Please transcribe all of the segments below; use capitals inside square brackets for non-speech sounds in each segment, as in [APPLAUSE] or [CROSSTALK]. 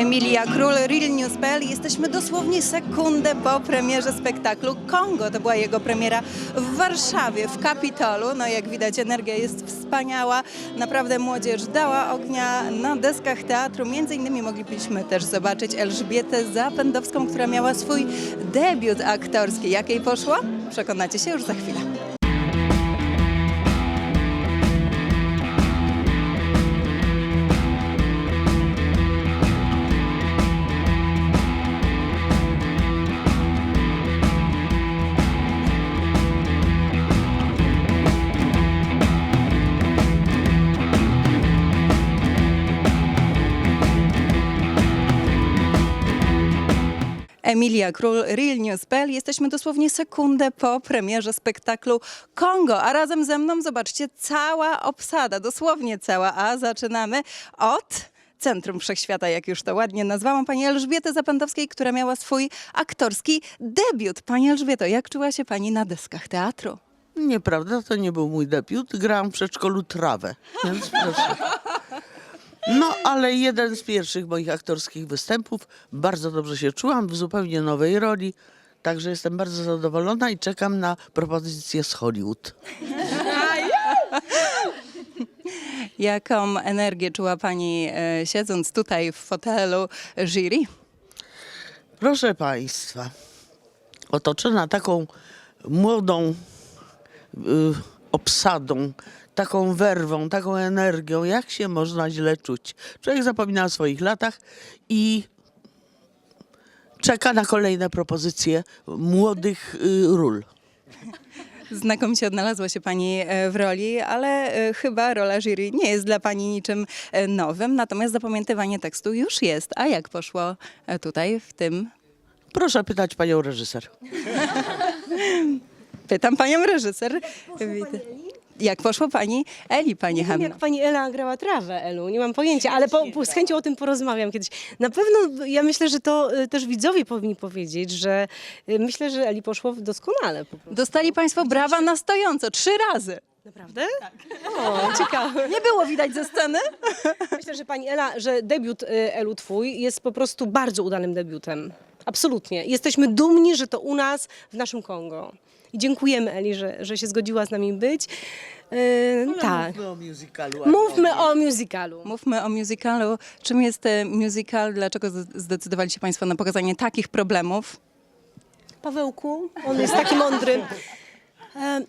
Emilia Król, Real News.pl. Jesteśmy dosłownie sekundę po premierze spektaklu Kongo. To była jego premiera w Warszawie, w Kapitolu. No jak widać energia jest wspaniała. Naprawdę młodzież dała ognia na deskach teatru. Między innymi moglibyśmy też zobaczyć Elżbietę Zapędowską, która miała swój debiut aktorski. Jak jej poszło? Przekonacie się już za chwilę. Emilia Król, Real News.pl. Jesteśmy dosłownie sekundę po premierze spektaklu Kongo, a razem ze mną, zobaczcie, cała obsada, dosłownie cała, a zaczynamy od... Centrum Wszechświata, jak już to ładnie nazwałam, pani Elżbiety Zapędowskiej, która miała swój aktorski debiut. Pani Elżbieto, jak czuła się pani na deskach teatru? Nieprawda, to nie był mój debiut. Grałam w przedszkolu trawę, więc proszę. [LAUGHS] No, ale jeden z pierwszych moich aktorskich występów. Bardzo dobrze się czułam w zupełnie nowej roli. Także jestem bardzo zadowolona i czekam na propozycję z Hollywood. [LAUGHS] Jaką energię czuła pani e, siedząc tutaj w fotelu jury? Proszę Państwa, otoczona taką młodą y, obsadą, taką werwą, taką energią, jak się można źle czuć? Człowiek zapomina o swoich latach i czeka na kolejne propozycje młodych y, ról. Znakomicie odnalazła się Pani e, w roli, ale e, chyba rola jury nie jest dla Pani niczym e, nowym, natomiast zapamiętywanie tekstu już jest. A jak poszło tutaj w tym? Proszę pytać panią reżyser. [LAUGHS] Pytam Panią reżyser. Witam. Jak poszło Pani Eli, Pani Nie wiem, jak pani Ela grała trawę, Elu, nie mam pojęcia, ale po, po, z chęcią o tym porozmawiam kiedyś. Na pewno ja myślę, że to y, też widzowie powinni powiedzieć, że y, myślę, że Eli poszło doskonale po prostu. Dostali Państwo brawa na stojąco, trzy razy. Naprawdę? Tak. O, ciekawe. Nie było widać ze sceny? [LAUGHS] Myślę, że pani Ela, że debiut y, Elu twój jest po prostu bardzo udanym debiutem. Absolutnie. Jesteśmy dumni, że to u nas, w naszym Kongo. I dziękujemy Eli, że, że się zgodziła z nami być. Y, tak. Mówmy o musicalu. Mówmy o musicalu. Mówmy o musicalu. Czym jest e, musical? Dlaczego z- zdecydowali się Państwo na pokazanie takich problemów? Pawełku, on [LAUGHS] jest taki mądry. E,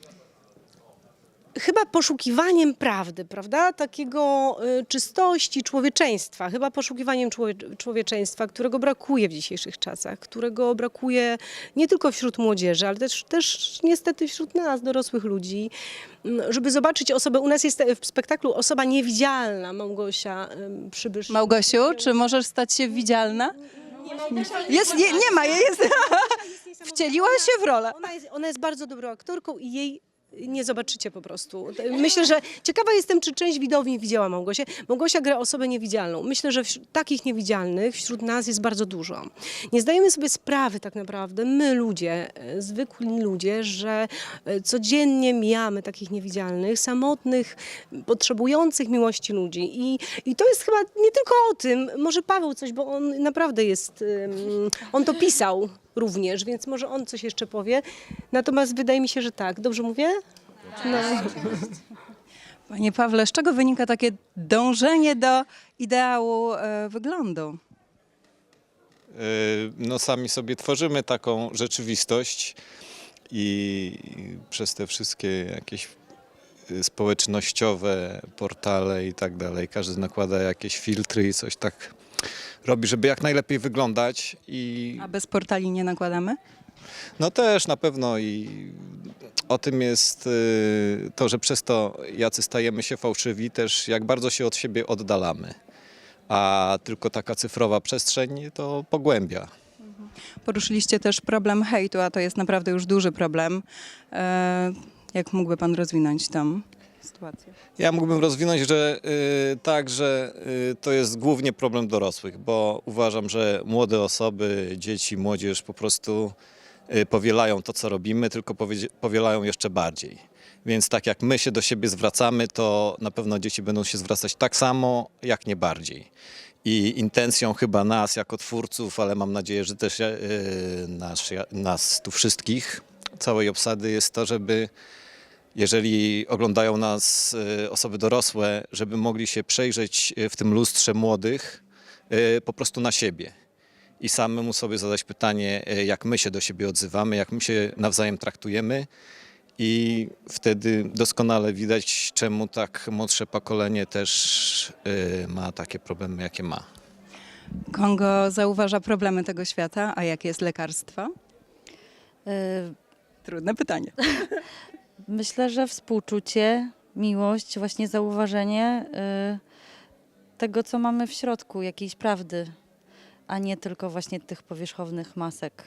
Chyba poszukiwaniem prawdy, prawda? Takiego y, czystości człowieczeństwa, chyba poszukiwaniem człowie, człowieczeństwa, którego brakuje w dzisiejszych czasach, którego brakuje nie tylko wśród młodzieży, ale też, też niestety wśród nas, dorosłych ludzi, żeby zobaczyć osobę. U nas jest w spektaklu osoba niewidzialna, Małgosia Przybysz. Małgosiu, czy możesz stać się widzialna? Jest, nie, nie ma jest. [LAUGHS] Wcieliła się w rolę. Ona jest, ona jest bardzo dobrą aktorką i jej nie zobaczycie po prostu. Myślę, że ciekawa jestem, czy część widowni widziała Małgosię. Małgosia gra osobę niewidzialną. Myślę, że takich niewidzialnych wśród nas jest bardzo dużo. Nie zdajemy sobie sprawy tak naprawdę, my ludzie, e, zwykli ludzie, że e, codziennie mijamy takich niewidzialnych, samotnych, potrzebujących miłości ludzi. I, I to jest chyba nie tylko o tym, może Paweł coś, bo on naprawdę jest, on to pisał również, więc może on coś jeszcze powie. Natomiast wydaje mi się, że tak. Dobrze mówię? No. [LAUGHS] Panie Pawle, z czego wynika takie dążenie do ideału e, wyglądu? Y, no sami sobie tworzymy taką rzeczywistość i przez te wszystkie jakieś y, społecznościowe portale i tak dalej, każdy nakłada jakieś filtry i coś tak robi, żeby jak najlepiej wyglądać i A bez portali nie nakładamy? no też na pewno i o tym jest y, to, że przez to jacy stajemy się fałszywi, też jak bardzo się od siebie oddalamy. A tylko taka cyfrowa przestrzeń to pogłębia. Poruszyliście też problem hejtu, a to jest naprawdę już duży problem. E, jak mógłby pan rozwinąć tą sytuację? Ja mógłbym rozwinąć, że y, tak, że y, to jest głównie problem dorosłych, bo uważam, że młode osoby, dzieci, młodzież po prostu y, powielają to, co robimy, tylko powielają jeszcze bardziej. Więc tak jak my się do siebie zwracamy, to na pewno dzieci będą się zwracać tak samo, jak nie bardziej. i intencją chyba nas jako twórców, ale mam nadzieję, że też e, nas, nas tu wszystkich, całej obsady jest to, żeby jeżeli oglądają nas e, osoby dorosłe, żeby mogli się przejrzeć e, w tym lustrze młodych e, po prostu na siebie i samemu sobie zadać pytanie, jak my się do siebie odzywamy, jak my się nawzajem traktujemy. I wtedy doskonale widać, czemu tak młodsze pokolenie też ma takie problemy, jakie ma. Kongo zauważa problemy tego świata, a jakie jest lekarstwo? Y, Trudne pytanie. [LAUGHS] Myślę, że współczucie, miłość, właśnie zauważenie y, tego, co mamy w środku, jakiejś prawdy, a nie tylko właśnie tych powierzchownych masek.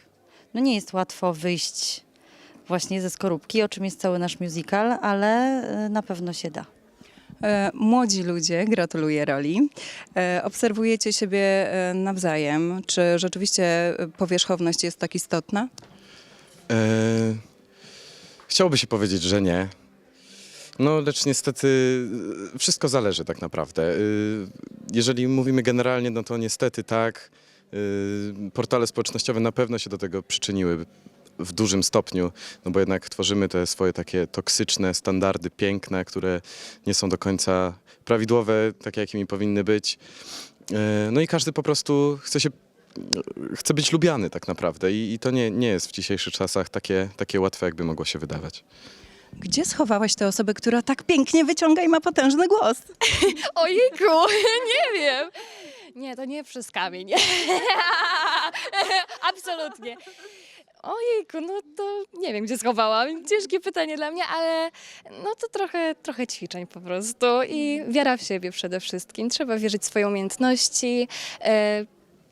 No nie jest łatwo wyjść właśnie ze skorupki, o czym jest cały nasz musical, ale y, na pewno się da. E, Młodzi ludzie, gratuluję roli. E, Obserwujecie siebie e, nawzajem. Czy rzeczywiście e, powierzchowność jest tak istotna? E, chciałoby się powiedzieć, że nie. No, lecz niestety e, wszystko zależy tak naprawdę. E, jeżeli mówimy generalnie, no to niestety tak. E, portale społecznościowe na pewno się do tego przyczyniły w dużym stopniu, no bo jednak tworzymy te swoje takie toksyczne standardy piękne, które nie są do końca prawidłowe, takie jakimi powinny być. No i każdy po prostu chce się chce być lubiany tak naprawdę i, i to nie, nie jest w dzisiejszych czasach takie, takie łatwe, jakby mogło się wydawać. Gdzie schowałaś tę osobę, która tak pięknie wyciąga i ma potężny głos? [LAUGHS] Ojejku, [LAUGHS] nie wiem. Nie, to nie przez kamień. [LAUGHS] Absolutnie. Ojejku, no to nie wiem, gdzie schowałam. Ciężkie pytanie dla mnie, ale no to trochę, trochę ćwiczeń po prostu i wiara w siebie przede wszystkim. Trzeba wierzyć w swoje umiejętności e,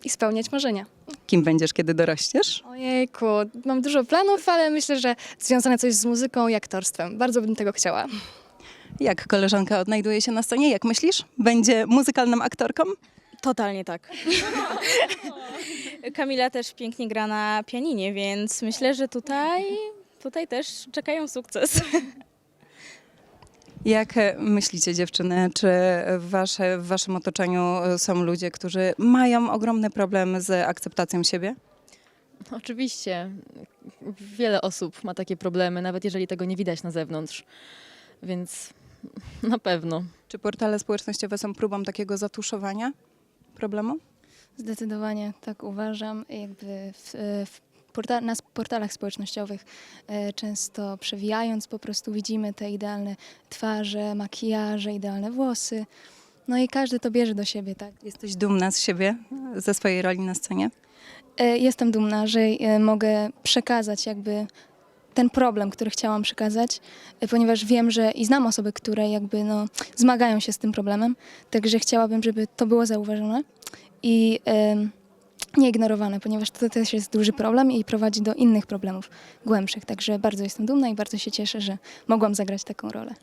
i spełniać marzenia. Kim będziesz, kiedy dorośniesz? Ojejku, mam dużo planów, ale myślę, że związane coś z muzyką i aktorstwem. Bardzo bym tego chciała. Jak koleżanka odnajduje się na scenie? Jak myślisz? Będzie muzykalną aktorką? Totalnie tak. [LAUGHS] Kamila też pięknie gra na pianinie, więc myślę, że tutaj, tutaj też czekają sukces. Jak e, myślicie dziewczyny, czy w, wasze, w waszym otoczeniu e, są ludzie, którzy mają ogromny problem z akceptacją siebie? Oczywiście. Wiele osób ma takie problemy, nawet jeżeli tego nie widać na zewnątrz. Więc na pewno. Czy portale społecznościowe są próbą takiego zatuszowania problemu? Zdecydowanie tak uważam. Jakby w, w porta- na portalach społecznościowych e, często przewijając po prostu widzimy te idealne twarze, makijaże, idealne włosy. No i każdy to bierze do siebie, tak. Jesteś dumna z siebie, ze swojej roli na scenie? E, Jestem dumna, że e, mogę przekazać jakby ten problem, który chciałam przekazać, e, ponieważ wiem, że i znam osoby, które jakby no, zmagają się z tym problemem, także chciałabym, żeby to było zauważone i em, nie ignorowane, ponieważ to też jest duży problem i prowadzi do innych problemów głębszych. Także bardzo jestem dumna i bardzo się cieszę, że mogłam zagrać taką rolę.